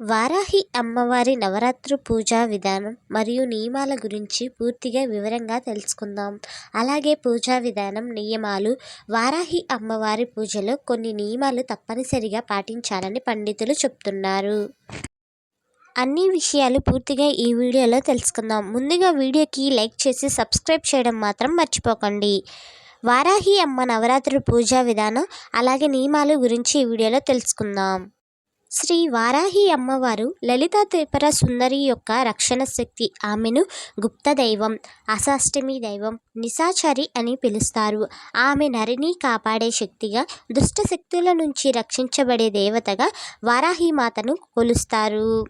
వారాహి అమ్మవారి నవరాత్రి పూజా విధానం మరియు నియమాల గురించి పూర్తిగా వివరంగా తెలుసుకుందాం. అలాగే పూజా విధానం నియమాలు వారాహి అమ్మవారి పూజలో కొన్ని నియమాలు తప్పనిసరిగా పాటించాలని పండితులు చెప్తున్నారు. అన్ని విషయాలు పూర్తిగా ఈ వీడియోలో తెలుసుకుందాం. ముందుగా వీడియోకి లైక్ చేసి సబ్స్క్రైబ్ చేయడం మాత్రం మర్చిపోకండి. వారాహి అమ్మ నవరాత్రి పూజా విధానం అలాగే నియమాలు గురించి ఈ వీడియోలో తెలుసుకుందాం. శ్రీ వారాహి అమ్మవారు లలితా త్రిపుర సుందరి యొక్క రక్షణ శక్తి ఆమెను గుప్త దైవం అసాష్టమి దైవం నిశాచరి అని పిలుస్తారు. ఆమె నరిని కాపాడే శక్తిగా దుష్ట శక్తుల నుంచి రక్షించబడే దేవతగా వారాహి మాతను కొలుస్తారు.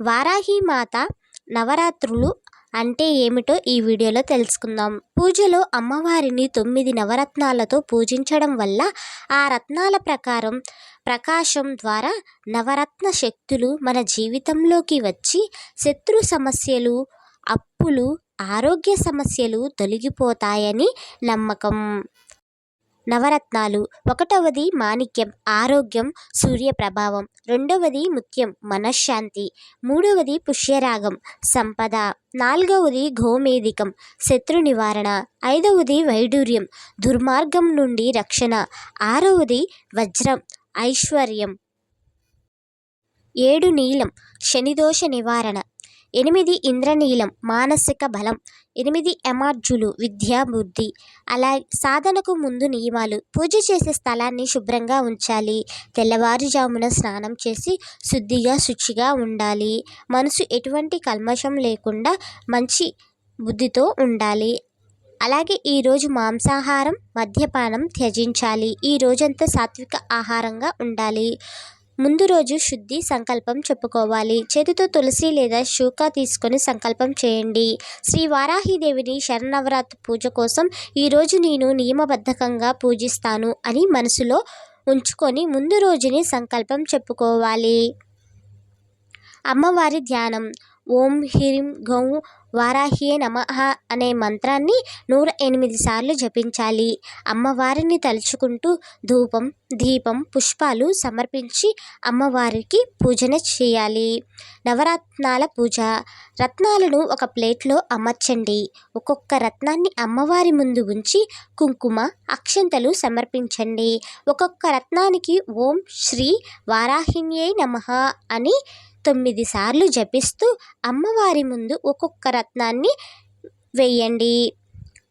వారాహి మాత నవరాత్రులు అంటే ఏమిటో ఈ వీడియోలో తెలుసుకుందాం. పూజలో అమ్మవారిని తొమ్మిది నవరత్నాలతో పూజించడం వల్ల ఆ రత్నాల ప్రకారం ప్రకాశం ద్వారా నవరత్న శక్తులు మన జీవితంలోకి వచ్చి శత్రు సమస్యలు అప్పులు ఆరోగ్య సమస్యలు తొలగిపోతాయని నమ్మకం. నవరత్నాలు. ఒకటవది మాణిక్యం ఆరోగ్యం సూర్య ప్రభావం. రెండవది ముత్యం మనశ్శాంతి. మూడవది పుష్యరాగం సంపద. నాలుగవది గోమేధికం శత్రు నివారణ. ఐదవది వైడూర్యం దుర్మార్గం నుండి రక్షణ. ఆరవది వజ్రం ఐశ్వర్యం. ఏడు నీలం శనిదోష నివారణ. ఎనిమిది ఇంద్రనీలం మానసిక బలం. ఎనిమిది ఎమార్జులు విద్యా బుద్ధి. అలా సాధనకు ముందు నియమాలు. పూజ చేసే స్థలాన్ని శుభ్రంగా ఉంచాలి. తెల్లవారుజామున స్నానం చేసి శుద్ధిగా శుచిగా ఉండాలి. మనసు ఎటువంటి కల్మషం లేకుండా మంచి బుద్ధితో ఉండాలి. అలాగే ఈరోజు మాంసాహారం మద్యపానం త్యజించాలి. ఈ రోజంతా సాత్విక ఆహారంగా ఉండాలి. ముందు రోజు శుద్ధి సంకల్పం చెప్పుకోవాలి. చేతితో తులసి లేదా శూక తీసుకొని సంకల్పం చేయండి. శ్రీ వారాహిదేవిని శరణవరాత్రి పూజ కోసం ఈరోజు నేను నియమబద్ధకంగా పూజిస్తాను అని మనసులో ఉంచుకొని ముందు రోజుని సంకల్పం చెప్పుకోవాలి. అమ్మవారి ధ్యానం. ఓం హ్రీం గౌ వారాహియే నమ అనే మంత్రాన్ని నూట ఎనిమిది సార్లు జపించాలి. అమ్మవారిని తలుచుకుంటూ ధూపం దీపం పుష్పాలు సమర్పించి అమ్మవారికి పూజన చేయాలి. నవరత్నాల పూజ. రత్నాలను ఒక ప్లేట్లో అమర్చండి. ఒక్కొక్క రత్నాన్ని అమ్మవారి ముందు ఉంచి కుంకుమ అక్షంతలు సమర్పించండి. ఒక్కొక్క రత్నానికి ఓం శ్రీ వారాహిణ్యై నమ అని తొమ్మిది సార్లు జపిస్తూ అమ్మవారి ముందు ఒక్కొక్క రత్నాన్ని వేయండి.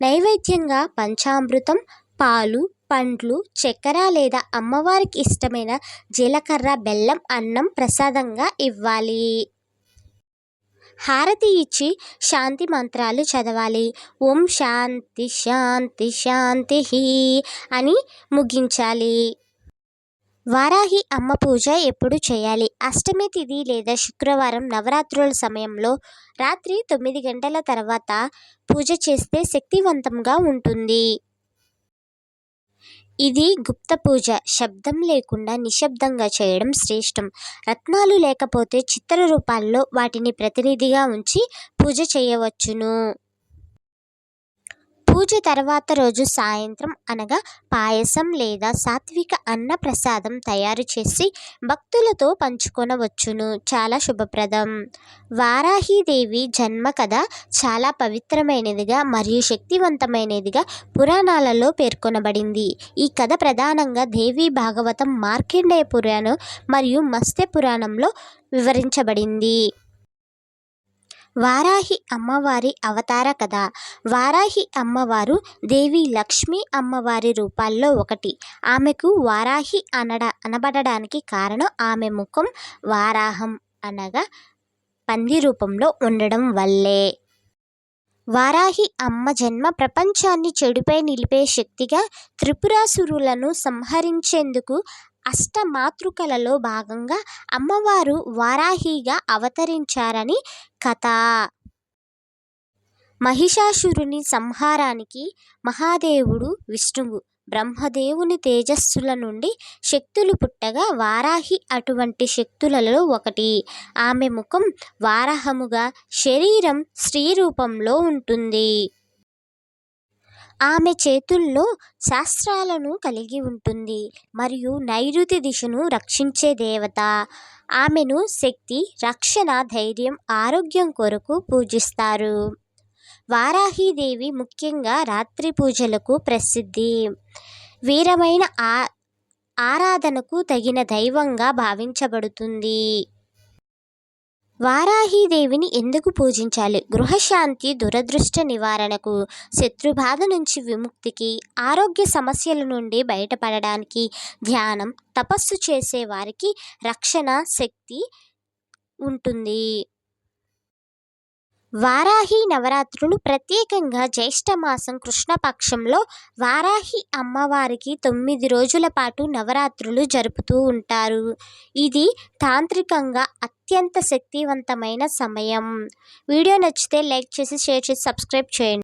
నైవేద్యంగా పంచామృతం పాలు పండ్లు చక్కెర లేదా అమ్మవారికి ఇష్టమైన జీలకర్ర బెల్లం అన్నం ప్రసాదంగా ఇవ్వాలి. హారతి ఇచ్చి శాంతి మంత్రాలు చదవాలి. ఓం శాంతి శాంతి శాంతి అని ముగించాలి. వారాహి అమ్మ పూజ ఎప్పుడు చేయాలి? అష్టమి తిథి లేదా శుక్రవారం నవరాత్రుల సమయంలో రాత్రి తొమ్మిది గంటల తర్వాత పూజ చేస్తే శక్తివంతంగా ఉంటుంది. ఇది గుప్త పూజ. శబ్దం లేకుండా నిశ్శబ్దంగా చేయడం శ్రేష్టం. రత్నాలు లేకపోతే చిత్ర రూపాల్లో వాటిని ప్రతినిధిగా ఉంచి పూజ చేయవచ్చును. పూజ తర్వాత రోజు సాయంత్రం అనగా పాయసం లేదా సాత్విక అన్న ప్రసాదం తయారు చేసి భక్తులతో పంచుకొనవచ్చును. చాలా శుభప్రదం. వారాహీదేవి జన్మ కథ చాలా పవిత్రమైనదిగా మరియు శక్తివంతమైనదిగా పురాణాలలో పేర్కొనబడింది. ఈ కథ ప్రధానంగా దేవి భాగవతం మార్కండేయ పురాణం మరియు మత్స్య పురాణంలో వివరించబడింది. వారాహి అమ్మవారి అవతార కథ. వారాహి అమ్మవారు దేవి లక్ష్మి అమ్మవారి రూపాల్లో ఒకటి. ఆమెకు వారాహి అనడ అనబడడానికి కారణం ఆమె ముఖం వారాహం అనగా పంది రూపంలో ఉండడం వల్లే. వారాహి అమ్మ జన్మ ప్రపంచాన్ని చెడుపై నిలిపే శక్తిగా త్రిపురాసురులను సంహరించేందుకు అష్టమాతృకలలో భాగంగా అమ్మవారు వారాహిగా అవతరించారని కథ. మహిషాసురుని సంహారానికి మహాదేవుడు విష్ణువు బ్రహ్మదేవుని తేజస్సుల నుండి శక్తులు పుట్టగా వారాహి అటువంటి శక్తులలో ఒకటి. ఆమె ముఖం వారాహముగా శరీరం స్త్రీ రూపంలో ఉంటుంది. ఆమె చేతుల్లో శాస్త్రాలను కలిగి ఉంటుంది మరియు నైరుతి దిశను రక్షించే దేవత. ఆమెను శక్తి రక్షణ ధైర్యం ఆరోగ్యం కొరకు పూజిస్తారు. వారాహీదేవి ముఖ్యంగా రాత్రి పూజలకు ప్రసిద్ధి. వీరమైన ఆ ఆరాధనకు తగిన దైవంగా భావించబడుతుంది. వారాహీదేవిని ఎందుకు పూజించాలి? గృహశాంతి దురదృష్ట నివారణకు శత్రుబాధ నుంచి విముక్తికి ఆరోగ్య సమస్యల నుండి బయటపడడానికి ధ్యానం తపస్సు చేసే వారికి రక్షణ శక్తి ఉంటుంది. వారాహి నవరాత్రులు ప్రత్యేకంగా జ్యేష్ఠమాసం కృష్ణపక్షంలో వారాహి అమ్మవారికి తొమ్మిది రోజుల పాటు నవరాత్రులు జరుపుతూ ఉంటారు. ఇది తాంత్రికంగా అత్యంత శక్తివంతమైన సమయం. వీడియో నచ్చితే లైక్ చేసి షేర్ చేసి సబ్స్క్రైబ్ చేయండి.